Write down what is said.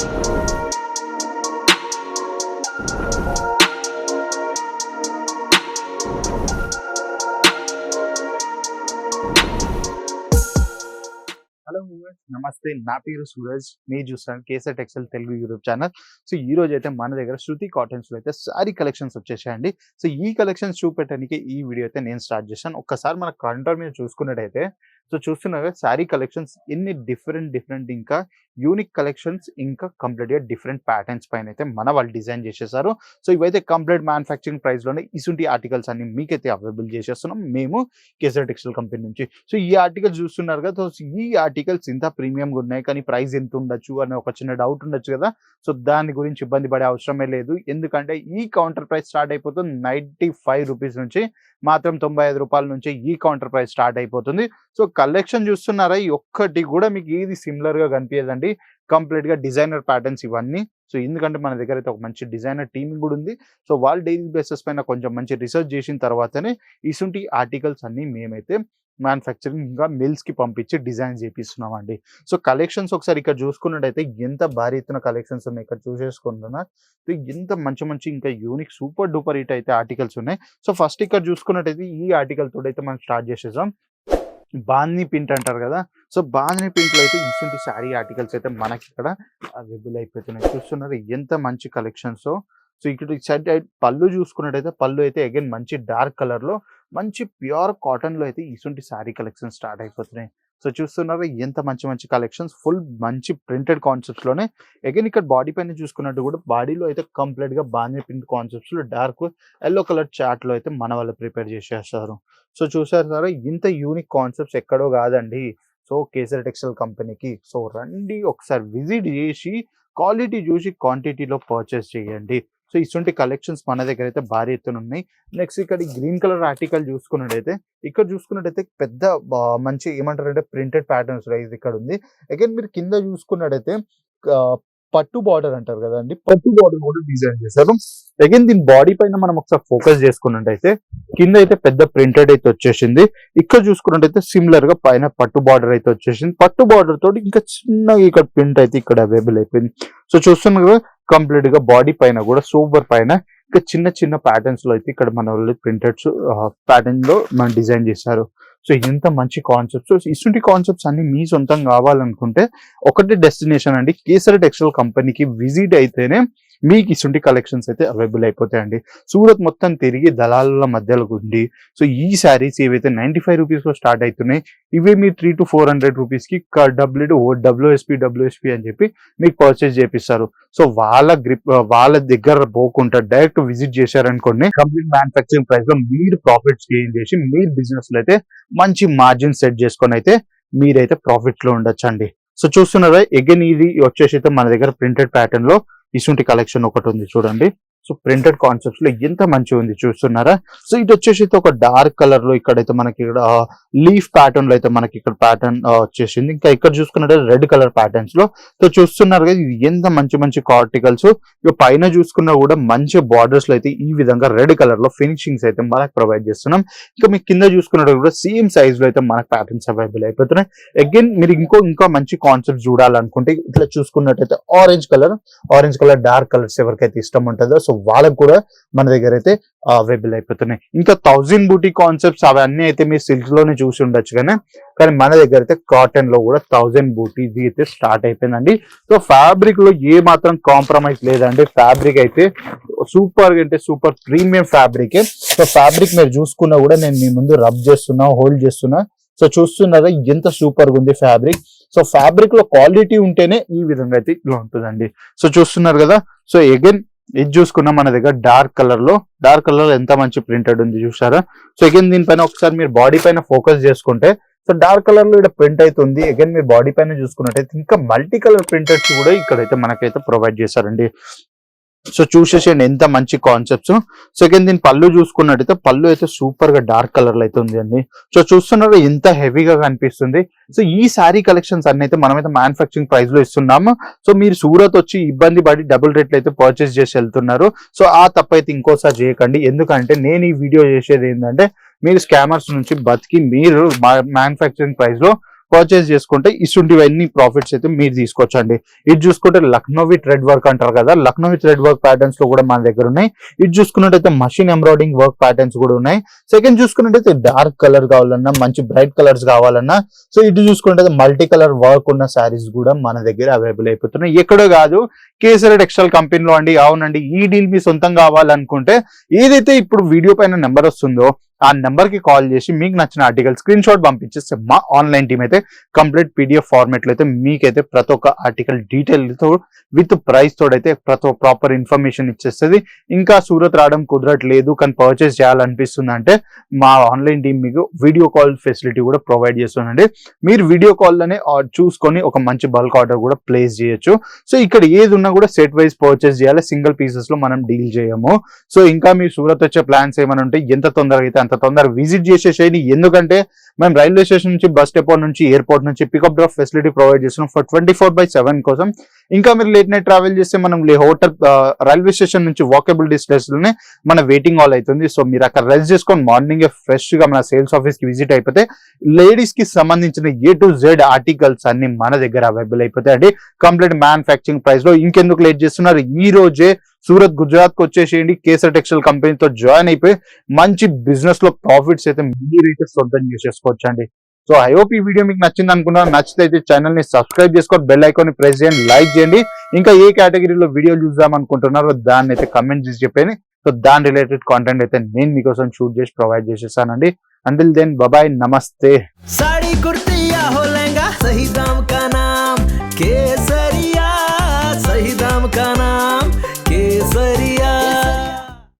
Hello నమస్తే. నా పేరు సూరజ్. మీరు చూస్తాను Kesar textile Telugu YouTube channel. So ఈ రోజు అయితే మన దగ్గర శృతి కాటన్స్లో అయితే సారీ కలెక్షన్స్ వచ్చేసాయండి. సో ఈ కలెక్షన్స్ చూపెట్టడానికి ఈ వీడియో అయితే నేను స్టార్ట్ చేశాను. ఒక్కసారి మన కంట్రోల్ మీద చూసుకున్నట్టయితే సో చూస్తున్నారు శారీ కలెక్షన్స్ ఎన్ని డిఫరెంట్ డిఫరెంట్ ఇంకా యూనిక్ కలెక్షన్స్ ఇంకా కంప్లీట్గా డిఫరెంట్ ప్యాటర్న్స్ పైన అయితే మన వాళ్ళు డిజైన్ చేసేసారు. సో ఇవైతే కంప్లీట్ మ్యానుఫ్యాక్చరింగ్ ప్రైస్లోనే ఇసుంటి ఆర్టికల్స్ అన్ని మీకైతే అవైలబుల్ చేసేస్తున్నాం. మేము కేసర్ టెక్స్టైల్ కంపెనీ నుంచి. సో ఈ ఆర్టికల్స్ చూస్తున్నారు కదా సో ఈ ఆర్టికల్స్ ఇంత ప్రీమియంగా ఉన్నాయి కానీ ప్రైస్ ఎంత ఉండొచ్చు అనే ఒక చిన్న డౌట్ ఉండొచ్చు కదా. సో దాని గురించి ఇబ్బంది పడే అవసరమే లేదు. ఎందుకంటే ఈ కౌంటర్ ప్రైస్ స్టార్ట్ అయిపోతుంది నైంటీ ఫైవ్ రూపీస్ నుంచి మాత్రం తొంభై ఐదు రూపాయల నుంచి ఈ కౌంటర్ ప్రైస్ స్టార్ట్ అయిపోతుంది. సో కలెక్షన్ చూస్తున్నారా? ఈ ఒక్కటి కూడా మీకు ఏది సిమిలర్గా కనిపించదండి. కంప్లీట్గా డిజైనర్ ప్యాటర్న్స్ ఇవన్నీ. సో ఎందుకంటే మన దగ్గర అయితే ఒక మంచి డిజైనర్ టీమ్ కూడా ఉంది. సో వాళ్ళు డైలీ బేసెస్ పైన కొంచెం మంచి రీసెర్చ్ చేసిన తర్వాతనే ఇసుంటి ఆర్టికల్స్ అన్ని మేమైతే మ్యానుఫ్యాక్చరింగ్ ఇంకా మిల్స్కి పంపించి డిజైన్ చేపిస్తున్నాం అండి సో కలెక్షన్స్ ఒకసారి ఇక్కడ చూసుకున్నట్టయితే ఎంత భారీ ఎత్తున కలెక్షన్స్ ఉన్నాయి ఇక్కడ చూసేసుకుంటున్నా. ఎంత మంచి మంచి ఇంకా యూనిక్ సూపర్ డూపర్ హిట్ అయితే ఆర్టికల్స్ ఉన్నాయి. సో ఫస్ట్ ఇక్కడ చూసుకున్నట్టయితే ఈ ఆర్టికల్ తోటి అయితే మనం స్టార్ట్ చేసేసాం బాందీ పింట్ అంటారు కదా. సో బాందీ పింట్లో అయితే ఇటువంటి శారీ ఆర్టికల్స్ అయితే మనకి ఇక్కడ అవైలబుల్ అయిపోతున్నాయి. చూస్తున్నారు ఎంత మంచి కలెక్షన్స్ సో ఇక్కడ సైడ్ పళ్ళు చూసుకున్నట్టయితే పళ్ళు అయితే అగైన్ మంచి డార్క్ కలర్లో మంచి ప్యూర్ కాటన్లో అయితే ఇటువంటి శారీ కలెక్షన్ స్టార్ట్ అయిపోతున్నాయి. సో చూస్తున్నారు ఎంత మంచి మంచి కలెక్షన్స్ ఫుల్ మంచి ప్రింటెడ్ కాన్సెప్ట్స్లోనే అగైన్ ఇక్కడ బాడీ పైన చూసుకున్నట్టు కూడా బాడీలో అయితే కంప్లీట్గా బాగానే ప్రింట్ కాన్సెప్ట్స్లో డార్క్ ఎల్లో కలర్ చాట్లో అయితే మన వాళ్ళు ప్రిపేర్ చేసేస్తారు. సో చూసారు ఇంత యూనిక్ కాన్సెప్ట్స్ ఎక్కడో కాదండి. సో కేసర్ టెక్స్టైల్ కంపెనీకి సో రండి ఒకసారి విజిట్ చేసి క్వాలిటీ చూసి క్వాంటిటీలో పర్చేస్ చేయండి. సో ఇటువంటి కలెక్షన్స్ మన దగ్గర అయితే భారీ ఎత్తున ఉన్నాయి. నెక్స్ట్ ఇక్కడ గ్రీన్ కలర్ ఆర్టికల్ చూసుకున్నట్టయితే ఇక్కడ చూసుకున్నట్టయితే పెద్ద మంచి ఏమంటారంటే ప్రింటెడ్ ప్యాటర్న్స్ ఇది ఇక్కడ ఉంది అగైన్ మీరు కింద చూసుకున్నట్టయితే పట్టు బార్డర్ అంటారు కదండి. పట్టు బార్డర్ కూడా డిజైన్ చేశారు. అగైన్ దీని బాడీ పైన మనం ఒకసారి ఫోకస్ చేసుకున్నట్టయితే కింద అయితే పెద్ద ప్రింటెడ్ అయితే వచ్చేసింది. ఇక్కడ చూసుకున్నట్టయితే సిమిలర్గా పైన పట్టు బార్డర్ అయితే వచ్చేసింది. పట్టు బార్డర్ తోటి ఇంకా చిన్నగా ఇక్కడ ప్రింట్ అయితే ఇక్కడ అవైలబుల్ అయిపోయింది. సో చూస్తున్నారు కదా కంప్లీట్గా బాడీ పైన కూడా సూపర్ పైన ఇంకా చిన్న చిన్న ప్యాటర్న్స్లో అయితే ఇక్కడ మన వాళ్ళు ప్రింటెడ్స్ ప్యాటర్న్లో మనం డిజైన్ చేశారు. సో ఇంత మంచి కాన్సెప్ట్స్ ఇటువంటి కాన్సెప్ట్స్ అన్ని మీ సొంతం కావాలనుకుంటే ఒకటి డెస్టినేషన్ అండి. కేసరి టెక్స్టైల్ కంపెనీకి విజిట్ అయితేనే మీకు ఇటువంటి కలెక్షన్స్ అయితే అవైలబుల్ అయిపోతాయండి. సూరత్ మొత్తం తిరిగి దళాల మధ్యలో ఉండి సో ఈ శారీస్ ఏవైతే నైన్టీ ఫైవ్ రూపీస్లో స్టార్ట్ అవుతున్నాయి ఇవే మీరు త్రీ టు ఫోర్ హండ్రెడ్ రూపీస్కి కి డబ్ల్యూ డబ్ల్యూఎస్పి డబ్ల్యూఎస్పి అని చెప్పి మీకు పర్చేస్ చేపిస్తారు. సో వాళ్ళ గ్రిప్ వాళ్ళ దగ్గర పోకుండా డైరెక్ట్ విజిట్ చేశారనుకోండి కంప్లీట్ మ్యానుఫాక్చరింగ్ ప్రైస్లో మీరు ప్రాఫిట్స్ గెయిన్ చేసి మీరు బిజినెస్లో అయితే మంచి మార్జిన్ సెట్ చేసుకొని అయితే మీరైతే ప్రాఫిట్లో ఉండొచ్చండి. సో చూస్తున్నారా ఎగెన్ ఇది వచ్చేసి అయితే మన దగ్గర ప్రింటెడ్ ప్యాటర్న్లో ఇసుంటి కలెక్షన్ ఒకటి ఉంది చూడండి. సో ప్రింటెడ్ కాన్సెప్ట్స్లో ఎంత మంచిగా ఉంది చూస్తున్నారా? సో ఇది వచ్చేసి ఒక డార్క్ కలర్లో ఇక్కడైతే మనకి ఇక్కడ లీఫ్ ప్యాటర్న్లో అయితే మనకి ఇక్కడ ప్యాటర్న్ వచ్చేసింది. ఇంకా ఇక్కడ చూసుకున్నట్టు రెడ్ కలర్ ప్యాటర్న్స్లో. సో చూస్తున్నారు కదా ఇది ఎంత మంచి మంచి కార్టికల్స్. ఇక పైన చూసుకున్నా కూడా మంచి బార్డర్స్లో అయితే ఈ విధంగా రెడ్ కలర్లో ఫినిషింగ్స్ అయితే మనకు ప్రొవైడ్ చేస్తున్నాం. ఇంకా మీకు కింద చూసుకున్నట్టు కూడా సేమ్ సైజ్లో అయితే మనకు ప్యాటర్న్స్ అవైలబుల్ అయిపోతున్నాయి. అగైన్ మీరు ఇంకో ఇంకా మంచి కాన్సెప్ట్ చూడాలనుకుంటే ఇట్లా చూసుకున్నట్టయితే orange colour orange colour dark colours ఎవరికైతే ఇష్టం ఉంటుందో సో వాళ్ళకు కూడా మన దగ్గర అయితే అవైలబుల్ అయిపోతున్నాయి. ఇంకా థౌజండ్ బూటీ కాన్సెప్ట్స్ అవన్నీ అయితే మీరు సిల్క్లోనే చూసి ఉండొచ్చు కానీ కానీ మన దగ్గర అయితే కాటన్లో కూడా థౌజండ్ బూటీ అయితే స్టార్ట్ అయిపోయిందండి. సో ఫ్యాబ్రిక్లో ఏ మాత్రం కాంప్రమైజ్ లేదండి. ఫ్యాబ్రిక్ అయితే సూపర్ అంటే super premium fabric so fabric మీరు చూసుకున్నా కూడా నేను మీ ముందు రబ్ చేస్తున్నా హోల్డ్ చేస్తున్నా. సో చూస్తున్నారా ఎంత సూపర్గా ఉంది ఫ్యాబ్రిక్ సో ఫ్యాబ్రిక్లో క్వాలిటీ ఉంటేనే ఈ విధంగా అయితే ఇలా ఉంటుందండి. సో చూస్తున్నారు కదా. సో అగైన్ ఇది చూసుకున్నా మన దగ్గర డార్క్ కలర్లో. డార్క్ కలర్లో ఎంత మంచి ప్రింటెడ్ ఉంది చూసారా? సో అగైన్ దీనిపైన ఒకసారి మీరు బాడీ పైన ఫోకస్ చేసుకుంటే సో డార్క్ కలర్లో ఇక్కడ ప్రింట్ అవుతుంది. అగైన్ మీరు బాడీ పైన చూసుకున్నట్టయితే ఇంకా మల్టీ కలర్ ప్రింటెడ్స్ కూడా ఇక్కడైతే మనకైతే ప్రొవైడ్ చేశారండి. సో చూసేసేయండి ఎంత మంచి కాన్సెప్ట్స్ సెకండ్ దీని పళ్ళు చూసుకున్నట్టయితే పళ్ళు అయితే సూపర్గా డార్క్ కలర్లో అయితే ఉంది అండి సో చూస్తున్నారు ఎంత హెవీగా కనిపిస్తుంది. సో ఈ శారీ కలెక్షన్స్ అన్ని అయితే మనమైతే మ్యానుఫాక్చరింగ్ ప్రైస్లో ఇస్తున్నాము. సో మీరు సూరత్ వచ్చి ఇబ్బంది పడి డబుల్ రేట్లు అయితే పర్చేస్ చేసి వెళ్తున్నారు. సో ఆ తప్పైతే అయితే ఇంకోసారి చేయకండి. ఎందుకంటే నేను ఈ వీడియో చేసేది ఏంటంటే మీరు స్కామర్స్ నుంచి బతికి మీరు మ్యానుఫాక్చరింగ్ ప్రైస్లో పర్చేస్ చేసుకుంటే ఇటువంటివన్నీ ప్రాఫిట్స్ అయితే మీరు తీసుకోవచ్చండి. ఇది చూసుకుంటే లక్నోవి థ్రెడ్ వర్క్ అంటారు కదా లక్నోవి థ్రెడ్ వర్క్ ప్యాటర్న్స్లో కూడా మన దగ్గర ఉన్నాయి. ఇది చూసుకున్నట్టయితే మషిన్ ఎంబ్రాయిడింగ్ వర్క్ ప్యాటర్న్స్ కూడా ఉన్నాయి. సెకండ్ చూసుకున్నట్టయితే డార్క్ కలర్ కావాలన్నా మంచి బ్రైట్ కలర్స్ కావాలన్నా సో ఇటు చూసుకున్నట్టయితే మల్టీ కలర్ వర్క్ ఉన్న శారీస్ కూడా మన దగ్గర అవైలబుల్ అయిపోతున్నాయి. ఎక్కడో కాదు కేసరి టెక్స్టైల్ కంపెనీలో అండి. అవునండి ఈ డీల్ మీ సొంతం కావాలనుకుంటే ఏదైతే ఇప్పుడు వీడియో పైన నెంబర్ వస్తుందో ఆ నెంబర్కి కాల్ చేసి మీకు నచ్చిన ఆర్టికల్ స్క్రీన్ షాట్ పంపించేస్తే మా ఆన్లైన్ టీమ్ అయితే కంప్లీట్ పీడిఎఫ్ ఫార్మేట్లో అయితే మీకైతే ప్రతి ఒక్క ఆర్టికల్ డీటెయిల్తో విత్ ప్రైస్ తోడైతే ప్రతి ప్రాపర్ ఇన్ఫర్మేషన్ ఇచ్చేస్తుంది. ఇంకా సూరత్ రావడం కుదరట్లేదు కానీ పర్చేస్ చేయాలనిపిస్తుంది అంటే మా ఆన్లైన్ టీం మీకు వీడియో కాల్ ఫెసిలిటీ కూడా ప్రొవైడ్ చేస్తుందండి. మీరు వీడియో కాల్లోనే చూసుకొని ఒక మంచి బల్క్ ఆర్డర్ కూడా ప్లేస్ చేయొచ్చు. సో ఇక్కడ ఏది ఉన్నా కూడా సెట్ వైజ్ పర్చేస్ చేయాలి. సింగిల్ పీసెస్లో మనం డీల్ చేయము. సో ఇంకా మీ సూరత్ వచ్చే ప్లాన్స్ ఏమైనా ఉంటే ఎంత తొందరగా అయితే అంత తొందరగా విజిట్ చేసేసేయండి ఎందుకంటే మేము రైల్వే స్టేషన్ నుంచి బస్ డిపో నుంచి ఎయిర్పోర్ట్ నుంచి పికప్ డ్రాప్ ఫెసిలిటీ ప్రొవైడ్ చేస్తున్నాం for twenty four by seven కోసం. ఇంకా మీరు లేట్ నైట్ ట్రావెల్ చేస్తే మనం హోటల్ రైల్వే స్టేషన్ నుంచి వాకబుల్ డిస్టెన్స్లోనే మన వెయిటింగ్ హాల్ అవుతుంది సో మీరు అక్కడ రెస్ట్ చేసుకొని మార్నింగ్ ఫ్రెష్గా మన సేల్స్ ఆఫీస్కి విజిట్ అయిపోతే లేడీస్కి సంబంధించిన ఏ టు జెడ్ ఆర్టికల్స్ అన్ని మన దగ్గర అవైలబుల్ అయిపోతాయి అండి. కంప్లీట్ మ్యానుఫ్యాక్చరింగ్ ప్రైస్లో ఇంకెందుకు లేట్ చేస్తున్నారు? ఈ రోజే సూరత్ గుజరాత్కు వచ్చేసేయండి. కేసర్ టెక్స్టైల్ కంపెనీతో జాయిన్ అయిపోయి మంచి బిజినెస్లో ప్రాఫిట్స్ అయితే మీరైతే సొంతం చేసేసుకోవచ్చు అండి సో ఐ హోప్ ఈ వీడియో మీకు నచ్చింది అనుకున్నాను నచ్చితే అయితే ఛానల్ని సబ్స్క్రైబ్ చేసుకోండి బెల్ ఐకాన్ ప్రెస్ చేయండి లైక్ చేయండి. ఇంకా ఏ కేటగిరీలో వీడియోలు చూద్దాం అనుకుంటున్నారో దాన్ని అయితే కమెంట్ చేసి చెప్పండి సో దాని రిలేటెడ్ కాంటెంట్ అయితే నేను మీకోసం షూట్ చేసి ప్రొవైడ్ చేసేసానండి అంటిల్ దెన్ బాబాయ్ నమస్తే. సాడీ కుర్తియా